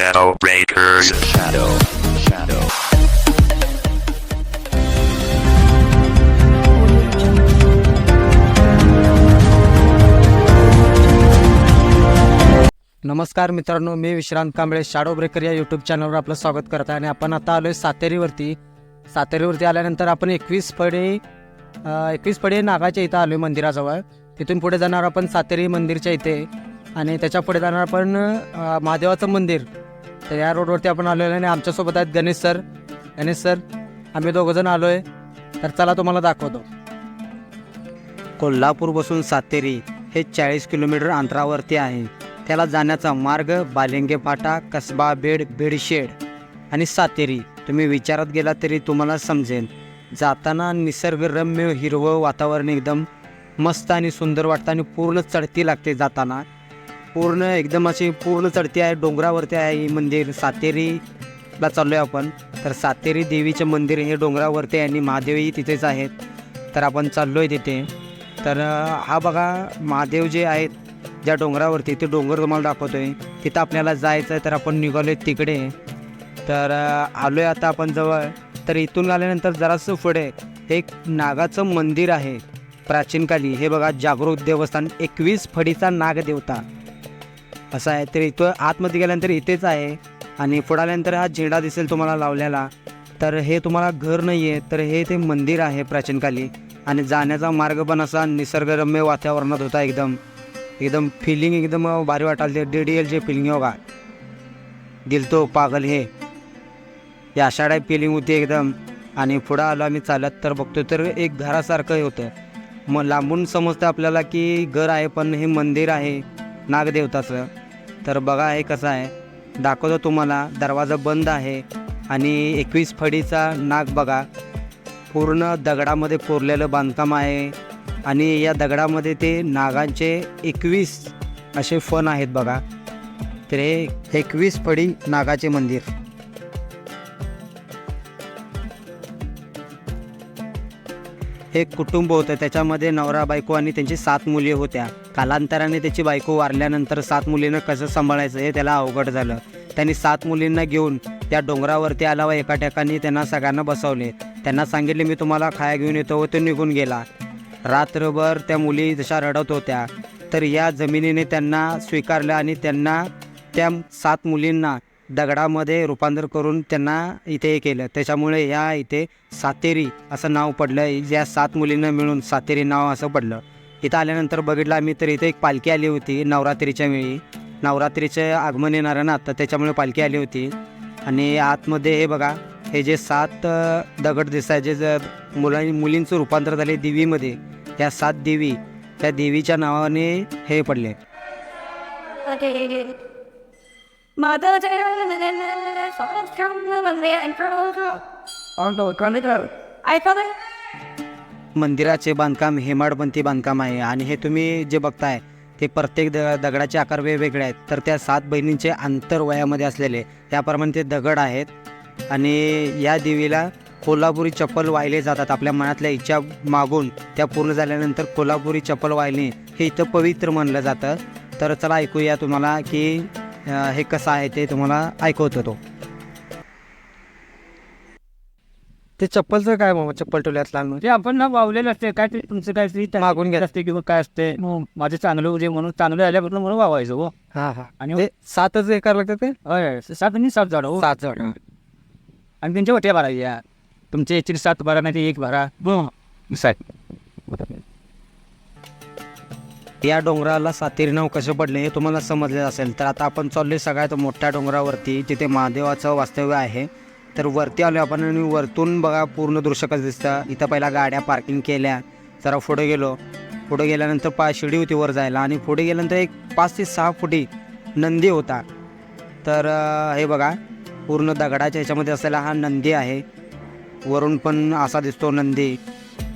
Shadow Breakers. Shadow. Shadow. नमस्कार मित्रांनो मी विश्रांत कांबळे शॅडो ब्रेकर या यूट्यूब चॅनलवर आपलं स्वागत करत आहे आणि आपण आता आलो आहे सातेरीवरती सातेरीवरती आल्यानंतर आपण एकवीस फडे एकवीस फडे नागाच्या इथं आलो आहे मंदिराजवळ तिथून पुढे जाणार आपण सातेरी मंदिरच्या इथे आणि त्याच्या पुढे जाणार आपण महादेवाचं मंदिर तर या रोडवरती आपण आलो आहे आणि आमच्यासोबत आहेत गणेश सर. गणेश सर आम्ही दोघंजण आलो आहे तर चला तुम्हाला दाखवतो. कोल्हापूरपासून सातेरी हे चाळीस किलोमीटर अंतरावरती आहे. त्याला जाण्याचा मार्ग बालिंगे फाटा कसबा बेड बेडशेड आणि सातेरी. तुम्ही विचारात गेला तरी तुम्हाला समजेल. जाताना निसर्गरम्य हिरवं वातावरण एकदम मस्त आणि सुंदर वाटतं आणि पूर्ण चढती लागते जाताना. पूर्ण एकदम अशी पूर्ण चढती आहे डोंगरावरती आहे हे मंदिर सातेरीला चाललो आहे आपण. तर सातेरी देवीचे मंदिर हे डोंगरावरती आहे आणि महादेवही तिथेच आहेत. तर आपण चाललो आहे तिथे. तर हा बघा महादेव जे आहेत ज्या डोंगरावरती ते डोंगर तुम्हाला दाखवतो आहे तिथं आपल्याला जायचं आहे तर आपण निघालो आहे तिकडे. तर आलो आहे आता आपण जवळ. तर इथून आल्यानंतर जरासं पुढे एक नागाचं मंदिर आहे प्राचीनकाली. हे बघा जागरूक देवस्थान एकवीस फडीचा नागदेवता. असं आहे. तर इथं आतमध्ये गेल्यानंतर इथेच आहे. आणि पुढे आल्यानंतर हा झेंडा दिसेल तुम्हाला लावलेला. तर हे तुम्हाला घर नाही आहे तर हे ते मंदिर आहे प्राचीनकाली. आणि जाण्याचा मार्ग पण असा निसर्गरम्य वातावरणात होता एकदम. एकदम फिलिंग एकदम भारी वाटाल ते डी डी एलचे फिलिंग होगा दिल तो पागल हे. या आषाढ फिलिंग होती एकदम. आणि पुढं आलो आम्ही चालत तर बघतो तर एक घरासारखं होतं. मग लांबून समजतं आपल्याला की घर आहे पण हे मंदिर आहे. नागदेवताचं. तर बघा हे कसं आहे. दाखवतो तुम्हाला. दरवाजा बंद आहे आणि एकवीस फडीचा नाग बघा. पूर्ण दगडामध्ये कोरलेलं बांधकाम आहे आणि या दगडामध्ये ते नागांचे एकवीस असे फण आहेत बघा. तर हे एकवीस फडी नागाचे मंदिर. हे कुटुंब होतं. त्याच्यामध्ये नवरा बायको आणि त्यांची सात मुली होत्या. कालांतराने त्याची बायको वारल्यानंतर सात मुलींना कसं सांभाळायचं हे त्याला अवघड झालं. त्यांनी सात मुलींना घेऊन त्या डोंगरावरती आला व एका ठिकाणी त्यांना सगळ्यांना बसवले. त्यांना सांगितले मी तुम्हाला खाया घेऊन येतो व तो निघून गेला. रात्रभर त्या मुली जशा रडत होत्या तर या जमिनीने त्यांना स्वीकारलं आणि त्यांना त्या सात मुलींना दगडामध्ये रूपांतर करून त्यांना इथे हे केलं. त्याच्यामुळे या इथे सातेरी असं नाव पडलं. या सात मुलींना मिळून सातेरी नाव असं पडलं. इथं आल्यानंतर बघितलं आम्ही तर इथे एक पालखी आली होती नवरात्रीच्या वेळी. नवरात्रीचे आगमन येणार आहे ना तर त्याच्यामुळे पालखी आली होती. आणि आतमध्ये हे बघा हे जे सात दगड दिसतात जे ज- मुला मुलींचं रूपांतर झाले देवीमध्ये या सात देवी त्या देवीच्या नावाने हे पडले. मंदिराचे बांधकाम हेमाडपंथी बांधकाम आहे आणि हे तुम्ही जे बघताय ते प्रत्येक द दगडाचे आकार वेगवेगळे आहेत. तर त्या सात बहिणींचे अंतर वयामध्ये असलेले त्याप्रमाणे ते दगड आहेत. आणि या देवीला कोल्हापुरी चप्पल वाहिले जातात. आपल्या मनातल्या इच्छा मागून त्या पूर्ण झाल्यानंतर कोल्हापुरी चप्पल वाहिणे हे इथं पवित्र मानलं जातं. तर चला ऐकूया तुम्हाला की हे कसं आहे ते तुम्हाला ऐकवतो तो. ते चप्पलचं काय मग चप्पल ठेवल्यात लहान ते आपण ना वावलेलं असते. काय ते तुमचं काय तरी मागून घ्या. असते किंवा काय असते? माझं चांगलं होते म्हणून चांगलं आल्यापासून म्हणून वावायचं हो. हां हां. आणि ते सातच हे करावं लागतं ते? होय, सात आणि सात झाड हो. सात जण आणि त्यांच्या वट्या भरायच्या. तुमच्या याची सात भरा नाही ते एक भरा. हो. सात या डोंगराला सातेरी नाव कसं पडले हे तुम्हाला समजले असेल तर आता आपण चाललो सगळ्यात मोठ्या डोंगरावरती जिथे महादेवाचं वास्तव्य आहे. तर वरती आलो आपण आणि वरतून बघा पूर्ण दृश्य कसं दिसतं. इथं पहिला गाड्या पार्किंग केल्या जरा पुढे गेलो. पुढे गेल्यानंतर पा शिडी होती वर जायला आणि पुढे गेल्यानंतर एक पाच ते सहा फुटी नंदी होता. तर हे बघा पूर्ण दगडाच्या ह्याच्यामध्ये असलेला हा नंदी आहे. वरून पण असा दिसतो नंदी.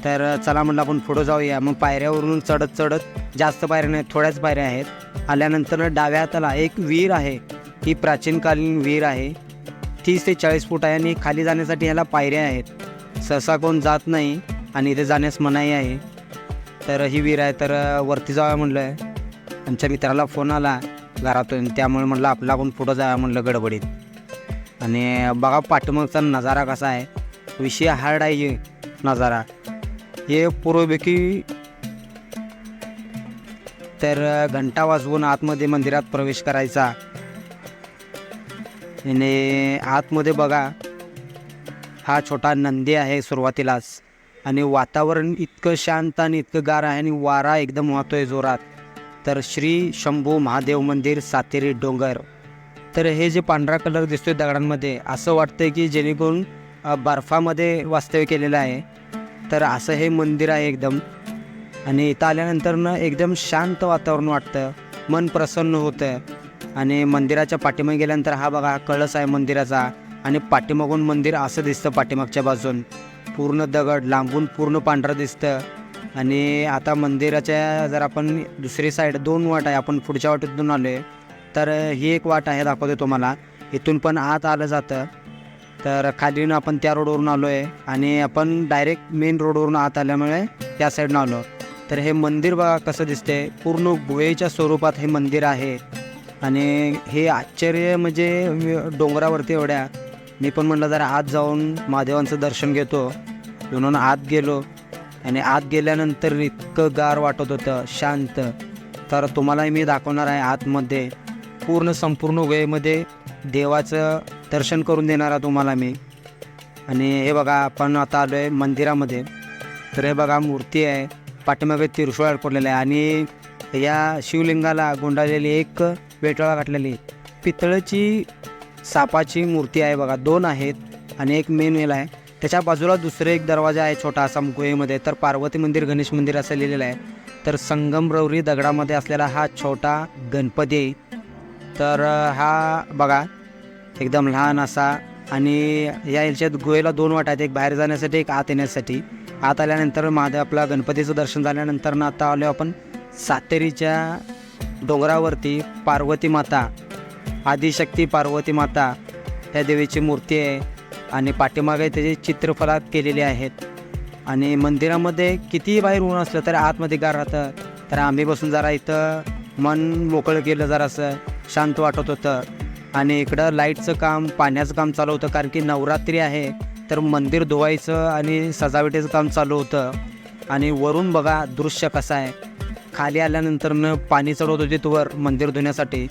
तर चला म्हटलं आपण पुढं जाऊया. मग पायऱ्यावरून चढत चढत जास्त पायऱ्या नाही थोड्याच पायऱ्या आहेत. आल्यानंतर डाव्या हाताला एक विहीर आहे. ही प्राचीनकालीन विहीर आहे. तीस ते चाळीस फूट आहे आणि खाली जाण्यासाठी ह्याला पायऱ्या आहेत. सहसा कोण जात नाही आणि इथे जाण्यास मनाई आहे. तर ही विहीर आहे तर वरती जाऊया म्हणलं. आहे आमच्या मित्राला फोन आला घरातून. त्यामुळे म्हटलं आपला आपण पुढं जाऊया म्हणलं गडबडीत. आणि बघा पाठीमागचा नजारा कसा आहे. विषय हार्ड आहे नजारा. हे पूर्वपैकी तर घंटा वाजवून आतमध्ये मंदिरात प्रवेश करायचा. आणि आतमध्ये बघा हा छोटा नंदी आहे सुरुवातीलाच. आणि वातावरण इतकं शांत आणि इतकं गार आहे आणि वारा एकदम वाहतोय जोरात. तर श्री शंभू महादेव मंदिर सातेरी डोंगर. तर हे जे पांढरा कलर दिसतोय दगडांमध्ये असं वाटतंय की जेणेकरून बर्फामध्ये वास्तव्य केलेलं आहे. तर असं हे मंदिर आहे एकदम. आणि इथं आल्यानंतर ना एकदम शांत वातावरण वाटतं. मन प्रसन्न होतं. आणि मंदिराच्या पाठीमागे गेल्यानंतर हा बघा हा कळस आहे मंदिराचा. आणि पाठीमागून मंदिर असं दिसतं पाठीमागच्या बाजून. पूर्ण दगड लांबून पूर्ण पांढरं दिसतं. आणि आता मंदिराच्या जर आपण दुसरी साईड दोन वाट आहे आपण पुढच्या वाटेतून आलो आहे तर ही एक वाट आहे दाखवते तुम्हाला. इथून पण आत आलं जातं. तर खालीनं आपण त्या रोडवरून आलो आहे आणि आपण डायरेक्ट मेन रोडवरून आत आल्यामुळे त्या साईडनं आलो. तर हे मंदिर बघा कसं दिसते पूर्ण गुहेच्या स्वरूपात हे मंदिर आहे. आणि हे आश्चर्य म्हणजे डोंगरावरती एवढ्या. मी पण म्हटलं जरा आत जाऊन महादेवांचं दर्शन घेतो. म्हणून आत गेलो. आणि आत गेल्यानंतर इतकं गार वाटत होतं शांत. तर तुम्हालाही मी दाखवणार आहे आतमध्ये. पूर्ण संपूर्ण वेळेमध्ये देवाचं दर्शन करून देणार तुम्हाला मी. आणि हे बघा आपण आता आलो आहे मंदिरामध्ये. तर हे बघा मूर्ती आहे. पाठीमागे त्रिशूळ पडलेलं आहे. आणि या शिवलिंगाला गुंडाळलेली एक वेटळा घातलेली पितळची सापाची मूर्ती आहे बघा दोन आहेत आणि एक मेन वेल आहे. त्याच्या बाजूला दुसरे एक दरवाजा आहे छोटा असा गुहेमध्ये तर पार्वती मंदिर गणेश मंदिर असं लिहिलेलं आहे. तर संगमरवरी दगडामध्ये असलेला हा छोटा गणपती. आहे तर हा बघा एकदम लहान असा. आणि या याच्यात गुहेला दोन वाट आहेत. एक बाहेर जाण्यासाठी एक आत येण्यासाठी. आत आल्यानंतर महादेव आपला गणपतीचं दर्शन झाल्यानंतर ना आता आलो आपण सातेरीच्या डोंगरावरती पार्वती माता. आदिशक्ती पार्वती माता त्या देवीची मूर्ती आहे. आणि पाठीमागे त्याचे चित्रफलात केलेले आहेत. आणि मंदिरामध्ये कितीही बाहेर ऊन असलं तर आतमध्ये गार राहतं. तर आम्ही बसून जरा इथं मन मोकळं केलं जरासं. शांत वाटत होतं. आणि इकडं लाईटचं काम पाण्याचं काम चालू होतं कारण की नवरात्री आहे. तर मंदिर धुवायचं आणि सजावटीचं काम चालू होतं. आणि वरून बघा दृश्य कसं आहे. खाली आल्यानंतरनं पाणी चढवत होते वर मंदिर धुण्यासाठी.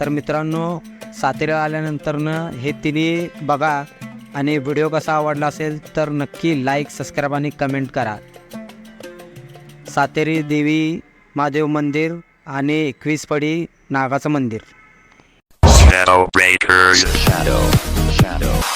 तर मित्रांनो सातेरा आल्यानंतरनं हे तिन्ही बघा. आणि व्हिडिओ कसा आवडला असेल तर नक्की लाईक सबस्क्राईब आणि कमेंट करा. सातेरी देवी महादेव मंदिर आणि एकवीस पडी नागाचं मंदिर. Shadow Breakers. Shadow. Shadow.